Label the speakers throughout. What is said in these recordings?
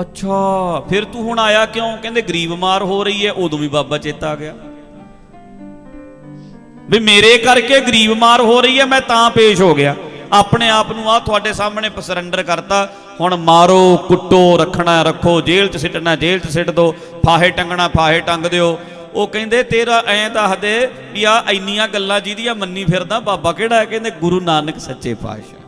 Speaker 1: ਅੱਛਾ, ਫਿਰ ਤੂੰ ਹੁਣ ਆਇਆ ਕਿਉਂ? ਕਹਿੰਦੇ ਗਰੀਬ ਮਾਰ ਹੋ ਰਹੀ ਹੈ, ਉਦੋਂ ਵੀ ਬਾਬਾ ਚੇਤਾ ਆ ਗਿਆ। ਵੀ ਮੇਰੇ ਕਰਕੇ ਗਰੀਬ ਮਾਰ ਹੋ ਰਹੀ ਹੈ, ਮੈਂ ਤਾਂ ਪੇਸ਼ ਹੋ ਗਿਆ। ਆਪਣੇ ਆਪ ਨੂੰ ਆ ਤੁਹਾਡੇ ਸਾਹਮਣੇ ਸਰੈਂਡਰ ਕਰਤਾ। ਹੁਣ ਮਾਰੋ, ਕੁੱਟੋ, ਰੱਖਣਾ, ਰੱਖੋ, ਜੇਲ੍ਹ 'ਚ ਸਿੱਟਣਾ, ਜੇਲ੍ਹ 'ਚ ਸਿੱਟ ਦੋ, ਫਾਹੇ ਟੰਗਣਾ, ਫਾਹੇ ਟੰਗ ਦਿਓ। ਉਹ ਕਹਿੰਦੇ, ਤੇਰਾ ਐਂ ਦੱਸਦੇ ਵੀ ਆ ਇੰਨੀਆਂ ਗੱਲਾਂ ਜਿਹਦੀਆਂ ਮੰਨੀ ਫਿਰਦਾ, ਬਾਬਾ ਕਿਹੜਾ ਹੈ? ਕਹਿੰਦੇ ਗੁਰੂ ਨਾਨਕ ਸੱਚੇ ਪਾਤਸ਼ਾਹ।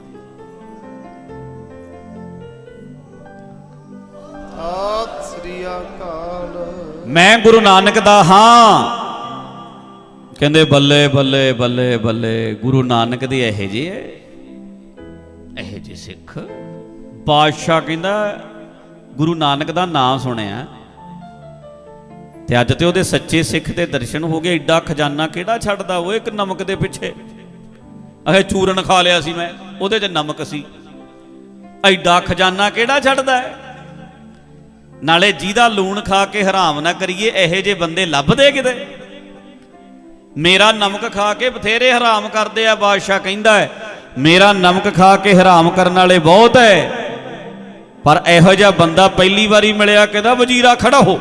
Speaker 2: ਸਤਿ ਸ੍ਰੀ
Speaker 1: ਮੈਂ ਗੁਰੂ ਨਾਨਕ ਦਾ ਹਾਂ। ਕਹਿੰਦੇ ਬੱਲੇ ਬੱਲੇ ਬੱਲੇ ਬੱਲੇ, ਗੁਰੂ ਨਾਨਕ ਦੇ ਇਹੋ ਜਿਹੇ ਐ ਇਹੋ ਜਿਹੇ ਸਿੱਖ। ਬਾਦਸ਼ਾਹ ਕਹਿੰਦਾ, ਗੁਰੂ ਨਾਨਕ ਦਾ ਨਾਮ ਸੁਣਿਆ। ਤੇ ਅੱਜ ਤੇ ਉਹਦੇ ਸੱਚੇ ਸਿੱਖ ਦੇ ਦਰਸ਼ਨ ਹੋ ਗਏ। ਏਡਾ ਖਜ਼ਾਨਾ ਕਿਹੜਾ ਛੱਡਦਾ ਉਹ? ਇੱਕ ਨਮਕ ਦੇ ਪਿੱਛੇ। ਅਹੇ ਚੂਰਨ ਖਾ ਲਿਆ ਸੀ ਮੈਂ। ਉਹਦੇ 'ਚ ਨਮਕ ਸੀ। ਐਡਾ ਖਜ਼ਾਨਾ ਕਿਹੜਾ ਛੱਡਦਾ ਹੈ? ਨਾਲੇ ਜਿਹਦਾ ਲੂਣ ਖਾ ਕੇ ਹਰਾਮ ਨਾ ਕਰੀਏ, ਇਹੋ ਜਿਹੇ ਬੰਦੇ ਲੱਭਦੇ ਕਿਤੇ? ਮੇਰਾ ਨਮਕ ਖਾ ਕੇ ਬਥੇਰੇ ਹਰਾਮ ਕਰਦੇ ਆ, ਬਾਦਸ਼ਾਹ ਕਹਿੰਦਾ ਹੈ, ਮੇਰਾ ਨਮਕ ਖਾ ਕੇ ਹਰਾਮ ਕਰਨ ਵਾਲੇ ਬਹੁਤ ਹੈ ਪਰ ਇਹੋ ਜਿਹਾ ਬੰਦਾ ਪਹਿਲੀ ਵਾਰੀ ਮਿਲਿਆ, ਕਹਿੰਦਾ, ਵਜ਼ੀਰਾ ਖੜਾ ਹੋ।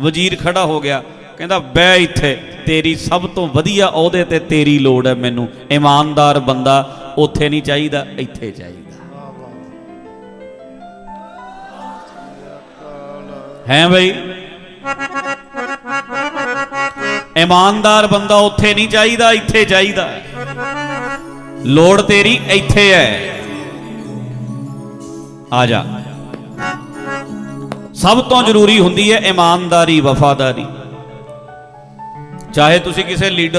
Speaker 1: ਵਜ਼ੀਰ ਖੜਾ ਹੋ ਗਿਆ, ਕਹਿੰਦਾ ਬੈ ਇੱਥੇ, ਤੇਰੀ ਸਭ ਤੋਂ ਵਧੀਆ ਅਹੁਦੇ ਤੇ ਤੇਰੀ ਲੋੜ ਹੈ ਮੈਨੂੰ। ਇਮਾਨਦਾਰ ਬੰਦਾ ਉੱਥੇ ਨਹੀਂ ਚਾਹੀਦਾ, ਇੱਥੇ ਚਾਹੀਦਾ। ਹੈ ਬਈ? ਇਮਾਨਦਾਰ ਬੰਦਾ ਉੱਥੇ ਨਹੀਂ ਚਾਹੀਦਾ, ਇੱਥੇ ਚਾਹੀਦਾ। ਲੋੜ ਤੇਰੀ ਇੱਥੇ ਹੈ ਆ ਜਾ। ਸਭ ਤੋਂ ਜ਼ਰੂਰੀ ਹੁੰਦੀ ਹੈ ਇਮਾਨਦਾਰੀ, ਵਫਾਦਾਰੀ। ਚਾਹੇ ਤੁਸੀਂ ਕਿਸੇ ਲੀਡਰ